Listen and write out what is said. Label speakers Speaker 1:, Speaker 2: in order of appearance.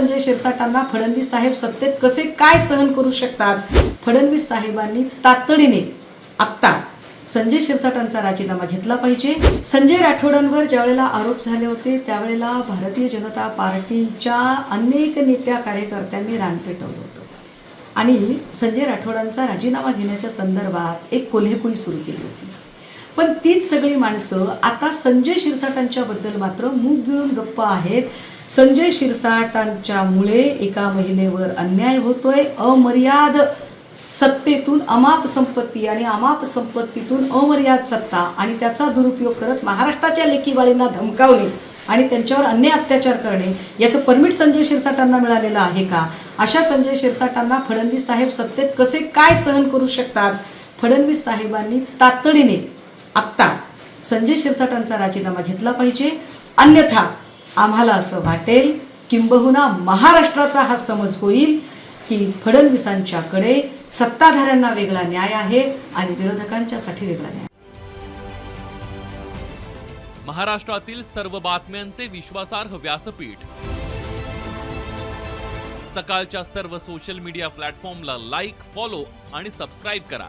Speaker 1: संजय शिरसाटांना फडणवीस साहेब सत्तेत कसे काय सहन करू शकतात? फडणवीस साहेबांनी तातडीने आत्ता संजय शिरसाटांचा राजीनामा घेतला पाहिजे. संजय राठोडांवर ज्यावेळेला आरोप झाले होते त्यावेळेला भारतीय जनता पार्टीच्या अनेक नेत्या कार्यकर्त्यांनी रान पेटवलं होतं. आणि संजय राठोडांचा राजीनामा घेण्याच्या संदर्भात एक कोल्हेकुई सुरू केली होती. पण तीच सगळी माणसं आता संजय शिरसाटांच्या बद्दल मात्र मूग गिळून गप्प आहेत. संजय शिरसाटांच्यामुळे एका महिलेवर अन्याय होतोय. अमर्याद सत्तेतून अमाप संपत्ती आणि अमाप संपत्तीतून अमर्याद सत्ता आणि त्याचा दुरुपयोग करत महाराष्ट्राच्या लेखीवाळींना धमकावणे आणि त्यांच्यावर अन्य अत्याचार करणे याचं परमिट संजय शिरसाटांना मिळालेलं आहे का? अशा संजय शिरसाटांना फडणवीस साहेब सत्तेत कसे काय सहन करू शकतात? फडणवीस साहेबांनी तातडीने आत्ता संजय शिरसाटांचा राजीनामा घेतला पाहिजे. अन्यथा आम्हाला असं वाटेल किंबहुना महाराष्ट्राचा हा समज होईल की फडणवीसांच्याकडे सत्ताधाऱ्यांना वेगळा न्याय आहे आणि विरोधकांच्यासाठी वेगळा न्याय
Speaker 2: महाराष्ट्रातील सर्व बातम्यांचे विश्वासार्ह व्यासपीठ. सकाळच्या सर्व सोशल मीडिया प्लॅटफॉर्मला लाईक फॉलो आणि सबस्क्राईब करा.